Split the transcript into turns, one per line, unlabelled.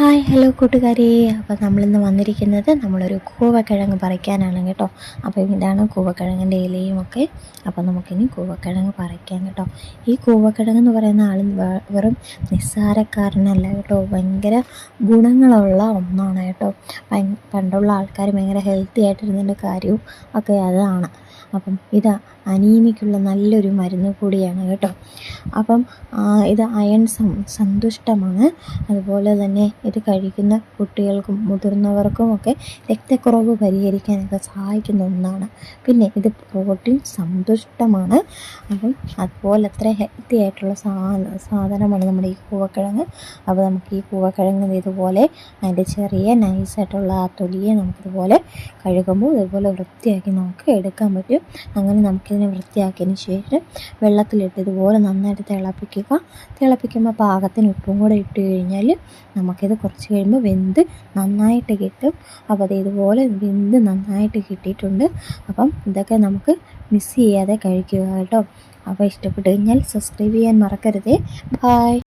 Hi hello കൂട്ടുകാരെ. അപ്പോൾ നമ്മളിന്ന് വന്നിരിക്കുന്നത് നമ്മളൊരു കൂവക്കിഴങ്ങ് പറിക്കാനാണ് കേട്ടോ. അപ്പോൾ ഇതാണ് കൂവക്കിഴങ്ങിന്റെ ഇലയും ഒക്കെ. അപ്പോൾ നമുക്കിനി കൂവക്കിഴങ്ങ് പറിക്കാൻ കേട്ടോ. ഈ കൂവക്കിഴങ്ങ് എന്ന് പറയുന്ന ആൾ വെറും നിസ്സാരക്കാരനല്ല കേട്ടോ. ഭയങ്കര ഗുണങ്ങളുള്ള ഒന്നാണ് കേട്ടോ. പണ്ടുള്ള ആൾക്കാർ ഭയങ്കര ഹെൽത്തി ആയിട്ടിരുന്നതിന്റെ കാര്യവും ഒക്കെ അതാണ്. അപ്പം ഇത് അനീമിക്കുള്ള നല്ലൊരു മരുന്ന് കൂടിയാണ് കേട്ടോ. അപ്പം ഇത് അയൺ സം സന്തുഷ്ടമാണ്. അതുപോലെ തന്നെ ഇത് കഴിക്കുന്ന കുട്ടികൾക്കും മുതിർന്നവർക്കും ഒക്കെ രക്തക്കുറവ് പരിഹരിക്കാനൊക്കെ സഹായിക്കുന്ന ഒന്നാണ്. പിന്നെ ഇത് പ്രോട്ടീൻ സന്തുഷ്ടമാണ്. അപ്പം അതുപോലെ അത്ര ഹെൽത്തി ആയിട്ടുള്ള സാധനമാണ് നമ്മുടെ ഈ കൂവക്കിഴങ്ങ് അപ്പോൾ നമുക്ക് ഈ കൂവക്കിഴങ്ങ് ഇതുപോലെ അതിന്റെ ചെറിയ നൈസായിട്ടുള്ള ആ തൊലിയെ നമുക്കിതുപോലെ കഴുകുമ്പോൾ ഇതുപോലെ വൃത്തിയാക്കി നമുക്ക് എടുക്കാൻ പറ്റും. അങ്ങനെ നമുക്കിതിനെ വൃത്തിയാക്കിയതിന് ശേഷം വെള്ളത്തിലിട്ട് ഇതുപോലെ നന്നായിട്ട് തിളപ്പിക്കുക. തിളപ്പിക്കുമ്പോൾ പാകത്തിന് ഉപ്പും കൂടെ ഇട്ട് കഴിഞ്ഞാൽ നമുക്കിത് കുറച്ച് കഴിയുമ്പോൾ വെന്ത് നന്നായിട്ട് കിട്ടും. അപ്പോൾ അത് ഇതുപോലെ വെന്ത് നന്നായിട്ട് കിട്ടിയിട്ടുണ്ട്. അപ്പം ഇതൊക്കെ നമുക്ക് മിസ് ചെയ്യാതെ കഴിക്കുക കേട്ടോ. അപ്പോൾ ഇഷ്ടപ്പെട്ട് കഴിഞ്ഞാൽ സബ്സ്ക്രൈബ് ചെയ്യാൻ മറക്കരുതേ. ബായ്